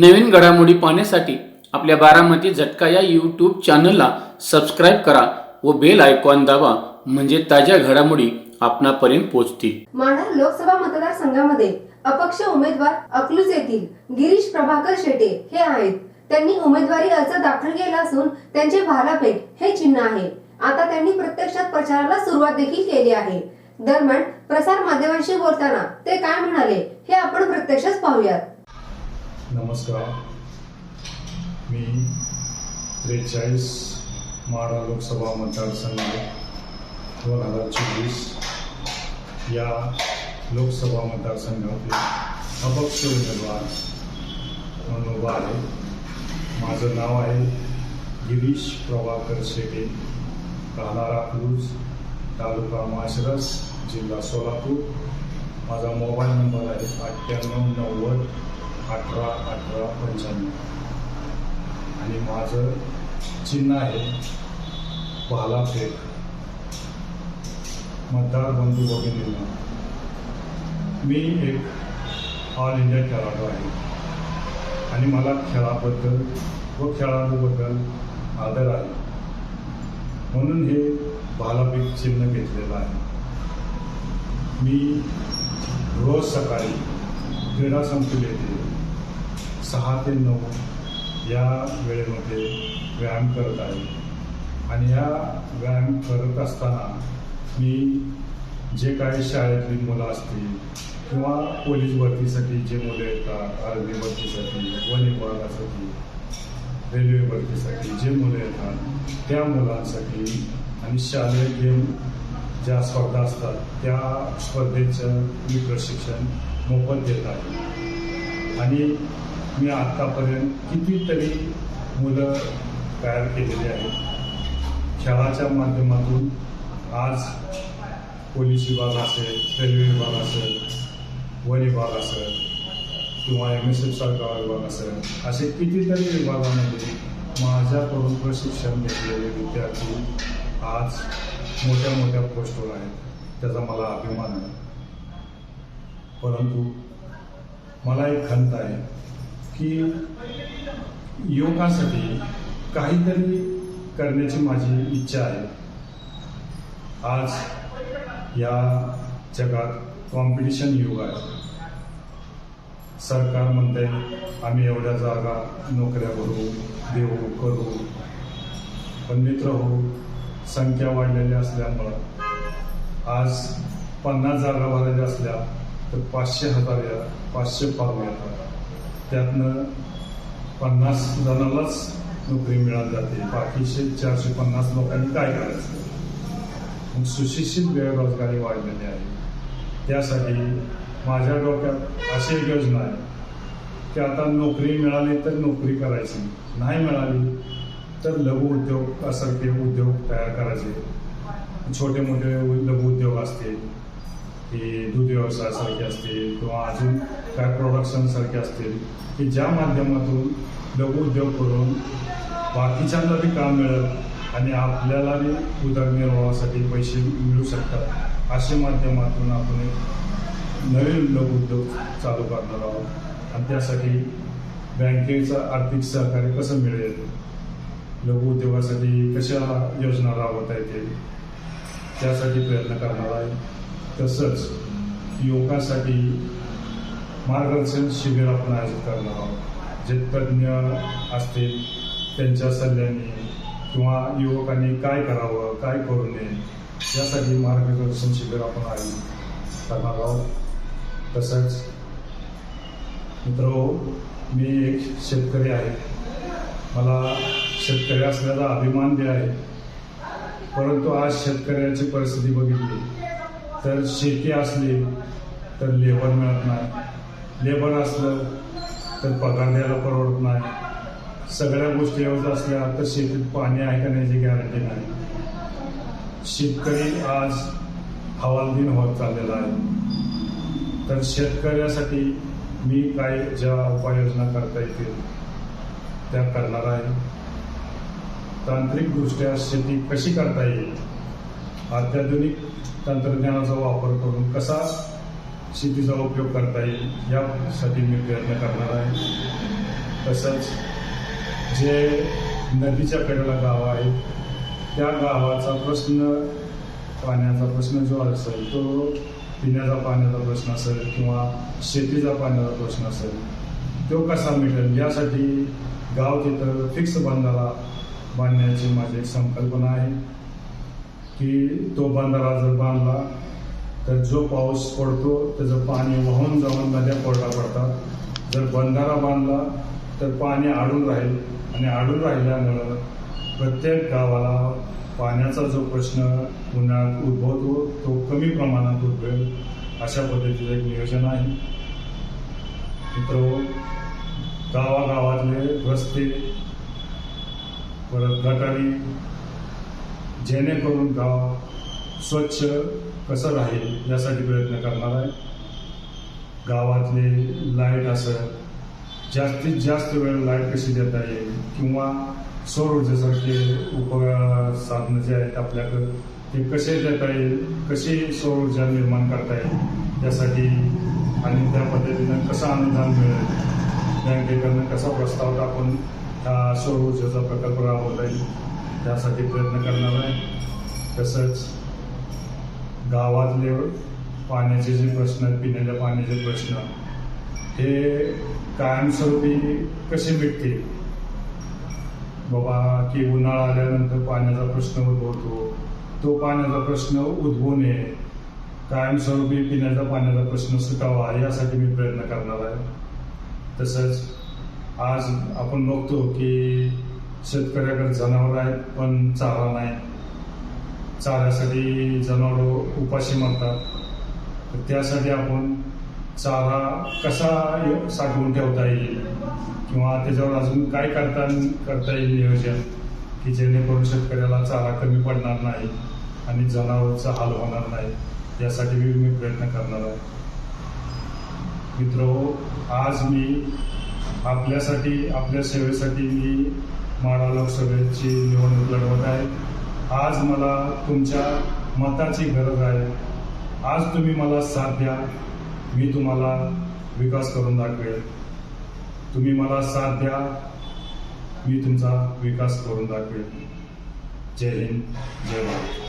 नवीन घडामोडी पाहण्यासाठी आपल्या बारामती झटका या यूट्यूब चॅनलला सबस्क्राईब करा व बेल आयकॉन दाबा म्हणजे ताज्या घडामोडी आपणापर्यंत पोहोचतील. माढा लोकसभा मतदारसंघामध्ये अपक्ष उमेदवार अकलूज येथील गिरीश प्रभाकर शेटे हे आहेत. त्यांनी उमेदवारी अर्ज दाखल केला असून त्यांचे भालाफेक हे चिन्ह आहे. आता त्यांनी प्रत्यक्षात प्रचाराला सुरुवात देखील केली आहे. दरम्यान प्रसार माध्यमांशी बोलताना ते काय म्हणाले हे आपण प्रत्यक्षच पाहूयात. नमस्कार. मी त्रेचाळीस माडा लोकसभा मतदारसंघ दोन हजार चोवीस या लोकसभा मतदारसंघातील अपक्ष उमेदवार म्हणून उभा आहे. माझं नाव आहे गिरीश प्रभाकर शेटे. राहणारा क्रूज तालुका माशरस जिल्हा सोलापूर. माझा मोबाईल नंबर आहे अठ्ठ्याण्णव नव्वद अठरा अठरा पंच्याण्णव. आणि माझं चिन्ह आहे भालाफेक मतदार बंधू भगिनींना मी एक ऑल इंडिया खेळाडू आहे. आणि मला खेळाबद्दल व खेळाडूबद्दल आदर आहे. म्हणून हे भालापीक चिन्ह घेतलेलं आहे. मी रोज सकाळी क्रीडा संकुल येते सहा ते नऊ या वेळेमध्ये व्यायाम करत आहे. आणि या व्यायाम करत असताना मी जे काही शाळेतली मुलं असतील किंवा पोलीस भरतीसाठी जे मुलं येतात आर्मी भरतीसाठी वन विभागासाठी रेल्वे भरतीसाठी जे मुलं येतात त्या मुलांसाठी आणि शालेय गेम ज्या स्पर्धा असतात त्या स्पर्धेचं मी प्रशिक्षण मोफत देत आहे. आणि मी आत्तापर्यंत कितीतरी मुलं तयार केलेली आहेत. खेळाच्या माध्यमातून आज पोलीस विभाग असेल रेल्वे विभाग असेल वन विभाग असेल किंवा एम एस एफ सारखा विभाग असेल असे कितीतरी विभागामध्ये माझ्याकडून प्रशिक्षण घेतलेले विद्यार्थी आज मोठ्या मोठ्या पोस्टवर आहेत. त्याचा मला अभिमान आहे. परंतु मला एक खंत आहे. की योगासाठी काहीतरी करण्याची माझी इच्छा आहे. आज या जगात कॉम्पिटिशन युग आहे. सरकार म्हणते आम्ही एवढ्या जागा नोकऱ्या भरू देऊ करू. पण मित्र हो संख्या वाढलेली असल्यामुळं आज पन्नास जागा भरायच्या असल्या तर पाचशे हजार या पाचशे पाहूया येतात. त्यातनं पन्नास जणांनाच नोकरी मिळाली जाते. बाकीचे चारशे पन्नास लोकांनी काय करायचं? मग सुशिक्षित बेरोजगारी वाढलेली आहे. त्यासाठी माझ्या डोक्यात अशी एक योजना आहे की आता नोकरी मिळाली तर नोकरी करायची. नाही मिळाली तर लघु उद्योग सारखे उद्योग तयार करायचे. छोटे मोठे लघु उद्योग असतील. की दूध व्यवसायासारखे असतील किंवा अजून काय प्रोडक्शनसारखे असतील की ज्या माध्यमातून लघु उद्योग करून बाकीच्यांना बी काम मिळत आणि आपल्याला बी उदरनिर्वाहासाठी पैसे मिळू शकतात अशा माध्यमातून आपण एक नवीन लघु उद्योग चालू करणार आहोत. आणि त्यासाठी बँकेचं आर्थिक सहकार्य कसं मिळेल? लघु उद्योगासाठी कशा योजना राबवता येतील? त्यासाठी प्रयत्न करणार आहे. तसंच युवकांसाठी मार्गदर्शन शिबिर आपण आयोजित करणार आहोत. जे तज्ज्ञ असतील त्यांच्या सल्ल्याने किंवा युवकांनी काय करावं काय करू नये यासाठी मार्गदर्शन शिबिर आपण आयोजित करणार आहोत. तसंच मित्र मी एक शेतकरी आहे. मला शेतकरी असल्याचा अभिमान दे आहे. परंतु आज शेतकऱ्याची परिस्थिती बघितली. तर शेती असली तर लेबर मिळत नाही. लेबर असलं तर पगार द्यायला परवडत नाही. सगळ्या गोष्टी व्यवस्था असल्या तर शेतीत पाणी आहे का नाही गॅरंटी नाही. शेतकरी आज हवालदिन होत चाललेला आहे. तर शेतकऱ्यासाठी मी काय ज्या उपाययोजना करता येतील त्या करणार आहे. तांत्रिकदृष्ट्या शेती कशी करता येईल? अत्याधुनिक तंत्रज्ञानाचा वापर करून कसा शेतीचा उपयोग करता येईल यासाठी मी प्रयत्न करणार आहे. तसंच जे नदीच्या कडेला गाव आहेत त्या गावाचा प्रश्न पाण्याचा प्रश्न जो असेल तो पिण्याचा पाण्याचा प्रश्न असेल किंवा शेतीचा पाण्याचा प्रश्न असेल तो कसा मिळेल यासाठी गाव तिथं फिक्स बांधाला बांधण्याची माझी संकल्पना आहे. की तो बंधारा जर बांधला तर जो पाऊस पडतो त्याचं पाणी वाहून जाऊन नद्या पडला पडतात. जर बंधारा बांधला तर पाणी अडून राहील. आणि अडून राहिल्यामुळं प्रत्येक गावाला पाण्याचा जो प्रश्न उन्हाळ्यात उद्भवतो तो कमी प्रमाणात उद्भवेल. अशा पद्धतीचं एक नियोजन आहे. मित्र गावागावातले रस्ते परत गटारी जेणेकरून गाव स्वच्छ कसं राहील यासाठी प्रयत्न करणार आहे. गावातले लाइट असं जास्तीत जास्त वेळ लाइट कशी देता येईल किंवा सौर ऊर्जेसारखे उप साधनं जे आहेत आपल्याकडं ते कसे देता येईल कशी सौर ऊर्जा निर्माण करता येईल यासाठी आणि त्या पद्धतीनं कसं अनुदान मिळेल बँकेकडनं कसा प्रस्ताव टाकून हा सौर ऊर्जेचा प्रकल्प राबवता येईल त्यासाठी प्रयत्न करणार आहे. तसंच गावातले पाण्याचे जे प्रश्न पिण्याच्या पाण्याचे प्रश्न हे कायमस्वरूपी कसे मिटतील? बाबा की उन्हाळा आल्यानंतर पाण्याचा प्रश्न उद्भवतो. तो पाण्याचा प्रश्न उद्भवू नये. कायमस्वरूपी पिण्याच्या पाण्याचा प्रश्न सुटावा यासाठी मी प्रयत्न करणार आहे. तसंच आज आपण बघतो की शेतकऱ्याकडे जनावर आहेत पण चारा नाही. चाऱ्यासाठी जनावरं उपाशी मारतात. तर त्यासाठी आपण चारा कसा साठवून ठेवता येईल? किंवा त्याच्यावर अजून काय करता करता येईल नियोजन? की जेणेकरून शेतकऱ्याला चारा कमी पडणार नाही आणि जनावरचा हाल होणार नाही? यासाठी मी मी प्रयत्न करणार आहे. मित्र आज मी आपल्यासाठी आपल्या सेवेसाठी मी माडा लोकसभेची निवडणूक लढवत आहे. आज मला तुमच्या मताची गरज आहे. आज तुम्ही मला साथ द्या. मी तुम्हाला विकास करून दाखवेल. तुम्ही मला साथ द्या. मी तुमचा विकास करून दाखवेल. जय हिंद. जय भारत.